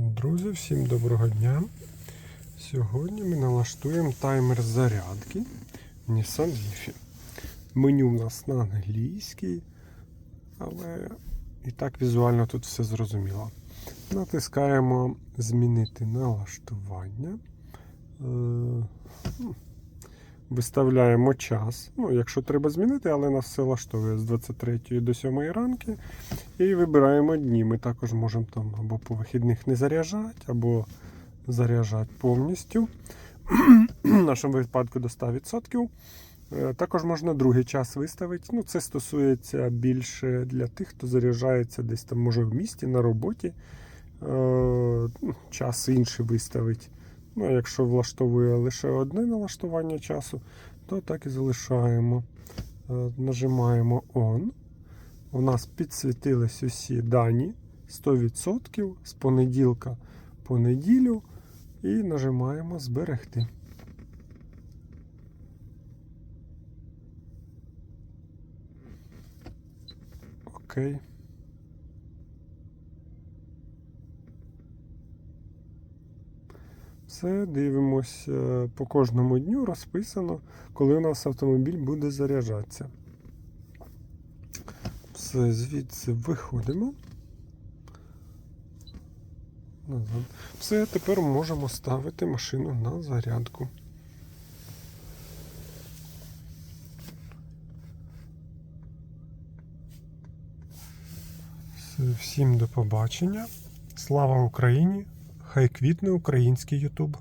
Друзі, всім доброго дня. Сьогодні ми налаштуємо таймер зарядки в Nissan Leaf. Меню в нас на англійській, але і так візуально тут все зрозуміло. Натискаємо Змінити налаштування. Виставляємо час. Ну, якщо треба змінити, але нас все влаштовує з 23 до 7 ранки. І вибираємо дні. Ми також можемо там або по вихідних не заряджати, або заряджати повністю. В нашому випадку до 100%. Е, Також можна другий час виставити. Ну, це стосується більше для тих, хто заряджається десь там, може, в місті, на роботі. Е, ну, Час інший виставить. Ну, якщо влаштовує лише одне налаштування часу, то так і залишаємо. Е, Нажимаємо On. У нас підсвітились усі дані 100% з понеділка по неділю. І нажимаємо Зберегти. Окей. Все, дивимось е, по кожному дню розписано, коли у нас автомобіль буде заряджатися. Все, звідси виходимо. Назад. Все, тепер можемо ставити машину на зарядку. Все, всім до побачення. Слава Україні! Хай квітне український Ютуб.